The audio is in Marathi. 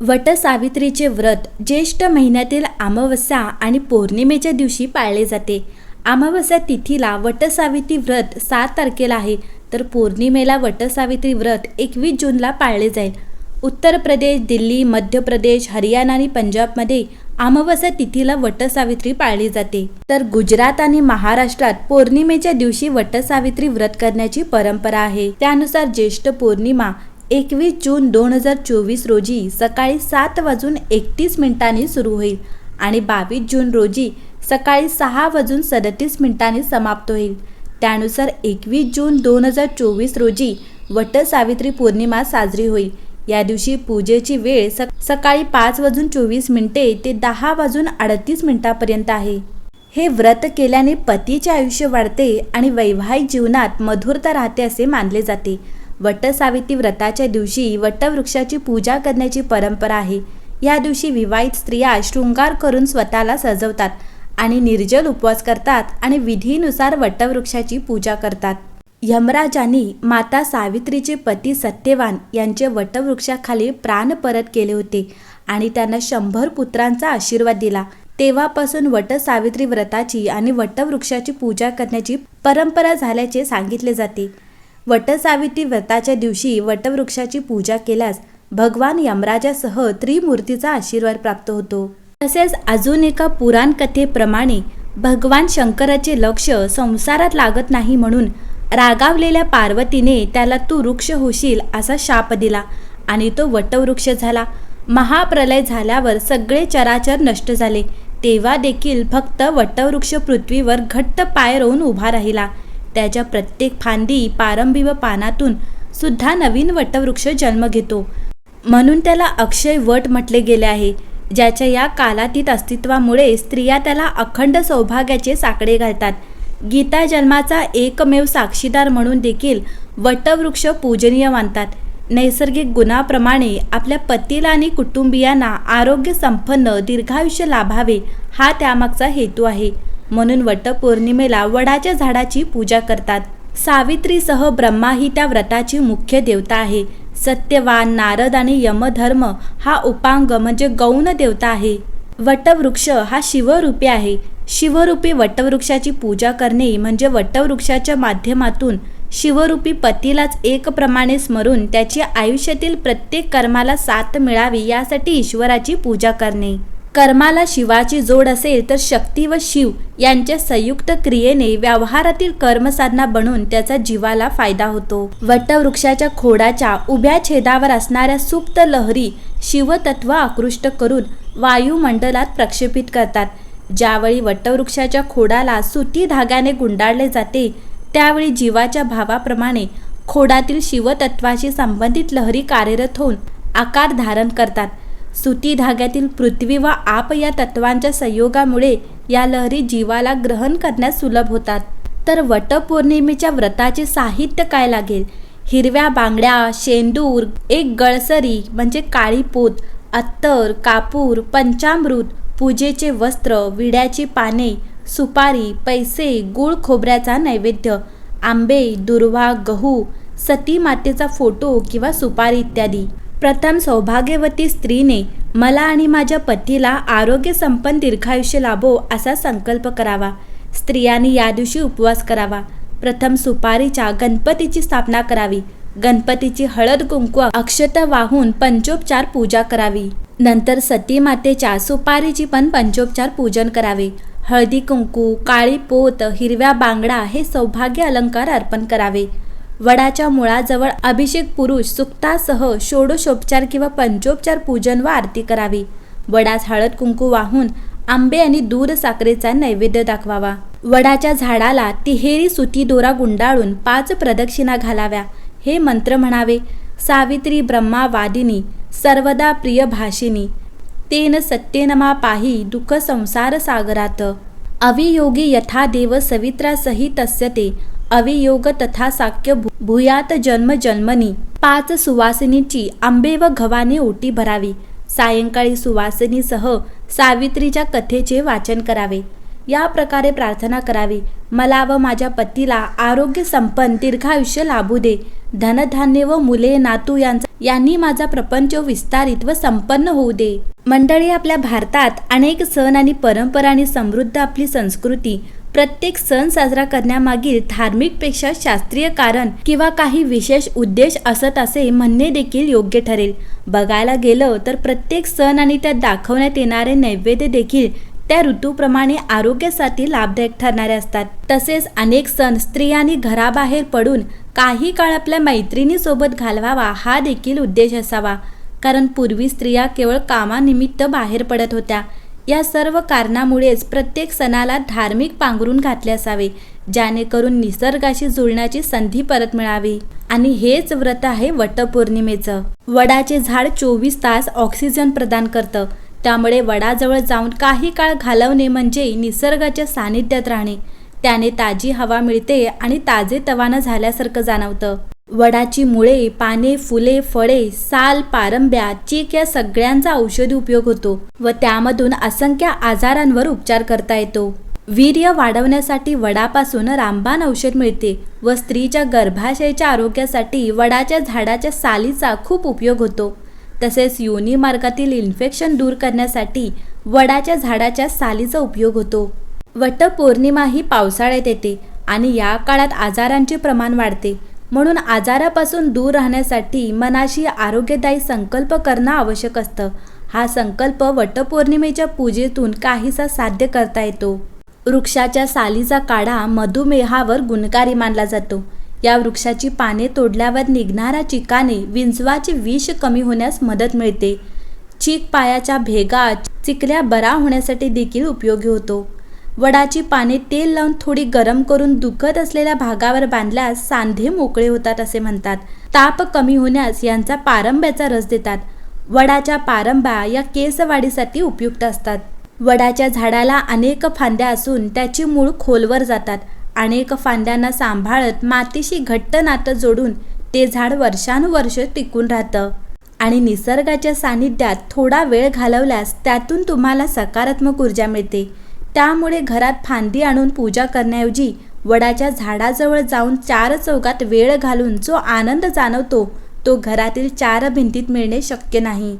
वटसावित्रीचे व्रत ज्येष्ठ महिन्यातील अमावस्या आणि पौर्णिमेच्या दिवशी पाळले जाते. अमावस्या तिथीला वटसावित्री व्रत सात तारखेला आहे तर पौर्णिमेला वटसावित्री व्रत एकवीस जूनला पाळले जाईल. उत्तर प्रदेश दिल्ली मध्य प्रदेश हरियाणा आणि पंजाबमध्ये अमावस्या तिथीला वटसावित्री पाळली जाते. तर गुजरात आणि महाराष्ट्रात पौर्णिमेच्या दिवशी वटसावित्री व्रत करण्याची परंपरा आहे. त्यानुसार ज्येष्ठ पौर्णिमा एकवीस जून दोन हजार चोवीस रोजी सकाळी सात वाजून एकतीस मिनिटांनी सुरू होईल आणि बावीस जून रोजी सकाळी सहा वाजून सदतीस मिनिटांनी समाप्त होईल. त्यानुसार एकवीस जून दोन हजार चोवीस रोजी वट सावित्री पौर्णिमा साजरी होईल. या दिवशी पूजेची वेळ स सकाळी पाच वाजून चोवीस मिनिटे ते दहा वाजून अडतीस मिनिटापर्यंत आहे. हे व्रत केल्याने पतीचे आयुष्य वाढते आणि वैवाहिक जीवनात मधुरता राहते असे मानले जाते. वटसावित्री व्रताच्या दिवशी वटवृक्षाची पूजा करण्याची परंपरा आहे. या दिवशी विवाहित स्त्रिया शृंगार करून स्वतःला सजवतात आणि निर्जल उपवास करतात आणि विधीनुसार वटवृक्षाची पूजा करतात. यमराजांनी माता सावित्रीचे पती सत्यवान यांचे वटवृक्षाखाली प्राण परत केले होते आणि त्यांना शंभर पुत्रांचा आशीर्वाद दिला. तेव्हापासून वट सावित्री व्रताची आणि वटवृक्षाची पूजा करण्याची परंपरा झाल्याचे सांगितले जाते. वटसावित्री व्रताच्या दिवशी वटवृक्षाची पूजा केल्यास भगवान यमराजासह त्रिमूर्तीचा आशीर्वाद प्राप्त होतो. तसेच अजून एका पुराण कथेप्रमाणे भगवान शंकराचे लक्ष संसारात लागत नाही म्हणून रागावलेल्या पार्वतीने त्याला तू वृक्ष होशील असा शाप दिला आणि तो वटवृक्ष झाला. महाप्रलय झाल्यावर सगळे चराचर नष्ट झाले. तेव्हा देखील फक्त वटवृक्ष पृथ्वीवर घट्ट पाय रोवून उभा राहिला. त्याच्या प्रत्येक फांदी पारंबी व पानातून सुद्धा नवीन वटवृक्ष जन्म घेतो. म्हणून त्याला अक्षय वट म्हटले गेले आहे ज्याच्या या कालातीत अस्तित्वामुळे स्त्रिया त्याला अखंड सौभाग्याचे साकडे घालतात. गीता जन्माचा एकमेव साक्षीदार म्हणून देखील वटवृक्ष पूजनीय मानतात. नैसर्गिक गुणाप्रमाणे आपल्या पतीला आणि कुटुंबियांना आरोग्य संपन्न दीर्घायुष्य लाभावे हा त्यामागचा हेतू आहे. म्हणून वटपौर्णिमेला वडाच्या झाडाची पूजा करतात. सावित्रीसह ब्रह्मा ही त्या व्रताची मुख्य देवता आहे. सत्यवान नारद आणि यमधर्म हा उपांग म्हणजे गौण देवता आहे. वटवृक्ष हा शिवरूपी आहे. शिवरूपी वटवृक्षाची पूजा करणे म्हणजे वटवृक्षाच्या माध्यमातून शिवरूपी पतीलाच एकप्रमाणे स्मरून त्याची आयुष्यातील प्रत्येक कर्माला साथ मिळावी यासाठी ईश्वराची पूजा करणे. कर्माला शिवाची जोड असेल तर शक्ती व शिव यांच्या संयुक्त क्रियेने व्यवहारातील कर्मसाधना बनून त्याचा जीवाला फायदा होतो. वटवृक्षाच्या खोडाच्या उभ्या छेदावर असणाऱ्या सुप्त लहरी शिवतत्व आकृष्ट करून वायुमंडलात प्रक्षेपित करतात. ज्यावेळी वटवृक्षाच्या खोडाला सुती धाग्याने गुंडाळले जाते त्यावेळी जीवाच्या भावाप्रमाणे खोडातील शिवतत्वाशी संबंधित लहरी कार्यरत होऊन आकार धारण करतात. सुती धाग्यातील पृथ्वी व आप या तत्वांच्या संयोगामुळे या लहरी जीवाला ग्रहण करण्यास सुलभ होतात. तर वटपौर्णिमेच्या व्रताचे साहित्य काय लागेल? हिरव्या बांगड्या शेंदूर एक गळसरी म्हणजे काळी पोत अत्तर कापूर पंचामृत पूजेचे वस्त्र विड्याची पाने सुपारी पैसे गुळ खोबऱ्याचा नैवेद्य आंबे दुर्वा गहू सती मातेचा फोटो किंवा सुपारी इत्यादी. प्रथम सौभाग्यवती स्त्रीने मला आणि माझ्या पतीला आरोग्य संपन्न दीर्घायुष्य लाभो असा संकल्प करावा. स्त्रियांनी या दिवशी उपवास करावा. प्रथम सुपारीच्या गणपतीची स्थापना करावी. गणपतीची हळद कुंकू अक्षता वाहून पंचोपचार पूजा करावी. नंतर सती मातेच्या सुपारीची पण पंचोपचार पूजन करावे. हळदी कुंकू काळी पोत हिरव्या बांगडा हे सौभाग्य अलंकार अर्पण करावे. वडाच्या मुळाजवळ अभिषेक पुरुष सुक्तासह षोडशोपचार किंवा पंचोपचार पूजन व आरती करावी. वडास हळद कुंकू वाहून आंबे आणि दूध साखरेचा नैवेद्य दाखवावा. वडाच्या झाडाला तिहेरी सुती दोरा गुंडाळून पाच प्रदक्षिणा घालाव्या. हे मंत्र म्हणावे सावित्री ब्रह्मा वादिनी सर्वदा प्रिय भाषिनी तेन सत्यनमा पाही दुःख संसार सागरात. अवियोगी यथा देव सवित्रा सहितस्य ते अवियोग तथा साक्य भूयात जन्म जन्मनी. पाच सुवासिनीची आंबे व घवाने ओटी भरावी. सायंकाळी सुवासिनीसह सावित्रीच्या कथेचे वाचन करावे. या प्रकारे प्रार्थना करावी. मला व माझ्या पतीला आरोग्य संपन्न दीर्घायुष्य लाभू दे. धनधान्य व मुले नातू यांचा यांनी माझा प्रपंच विस्तारित व संपन्न होऊ दे. मंडळी आपल्या भारतात अनेक सण आणि परंपरा आणि समृद्ध आपली संस्कृती प्रत्येक सण साजरा करण्यामागील धार्मिकपेक्षा शास्त्रीय कारण किंवा काही विशेष उद्देश असत असे म्हणणे देखील योग्य ठरेल. बघायला गेलं तर प्रत्येक सण आणि त्यात दाखवण्यात येणारे नैवेद्य देखील त्या ऋतूप्रमाणे आरोग्यासाठी लाभदायक ठरणारे असतात. तसेच अनेक सण स्त्रियांनी घराबाहेर पडून काही काळ आपल्या मैत्रिणीसोबत घालवावा हा देखील उद्देश असावा. कारण पूर्वी स्त्रिया केवळ कामानिमित्त बाहेर पडत होत्या. या सर्व कारणामुळेच प्रत्येक सणाला धार्मिक पांघरून घातले असावे जेणेकरून निसर्गाशी जुळण्याची संधी परत मिळावी. आणि हेच व्रत आहे वटपौर्णिमेचं. वडाचे झाड चोवीस तास ऑक्सिजन प्रदान करतं. त्यामुळे वडाजवळ जाऊन काही काळ घालवणे म्हणजे निसर्गाच्या सानिध्यात राहणे. त्याने ताजी हवा मिळते आणि ताजे तवानं झाल्यासारखं जाणवतं. वडाची मुळे पाने फुले फळे साल पारंब्या चीक या सगळ्यांचा औषधी उपयोग होतो व त्यामधून असंख्य आजारांवर उपचार करता येतो. वीर्य वाढवण्यासाठी वडापासून रामबाण औषध मिळते व स्त्रीच्या गर्भाशयाच्या आरोग्यासाठी वडाच्या झाडाच्या सालीचा खूप उपयोग होतो. तसेच योनी मार्गातील इन्फेक्शन दूर करण्यासाठी वडाच्या झाडाच्या सालीचा उपयोग होतो. वटपौर्णिमा ही पावसाळ्यात येते आणि या काळात आजारांचे प्रमाण वाढते. म्हणून आजारापासून दूर राहण्यासाठी मनाशी आरोग्यदायी संकल्प करणं आवश्यक असतं. हा संकल्प वटपौर्णिमेच्या पूजेतून काहीसा साध्य करता येतो. वृक्षाच्या सालीचा काढा मधुमेहावर गुणकारी मानला जातो. या वृक्षाची पाने तोडल्यावर निघणाऱ्या चिकाने विंचवाचे विष कमी होण्यास मदत मिळते. चीक पायाच्या भेगा चिकल्या बरा होण्यासाठी देखील उपयोगी होतो. वडाची पाने तेल लावून थोडी गरम करून दुखत असलेल्या भागावर बांधल्यास सांधे मोकळे होतात असे म्हणतात. ताप कमी होण्यास यांचा पारंब्याचा रस देतात. वडाच्या पारंबा या केसवाढीसाठी उपयुक्त असतात. वडाच्या झाडाला अनेक फांद्या असून त्याची मूळ खोलवर जातात. अनेक फांद्यांना सांभाळत मातीशी घट्ट नातं जोडून ते झाड वर्षानुवर्ष टिकून राहतं. आणि निसर्गाच्या सानिध्यात थोडा वेळ घालवल्यास त्यातून तुम्हाला सकारात्मक ऊर्जा मिळते. त्यामुळे घरात फांदी आणून पूजा करण्याऐवजी वडाच्या झाडाजवळ जाऊन चार चौकात वेळ घालून जो आनंद जाणवतो तो घरातील चार भिंतीत मिळणे शक्य नाही.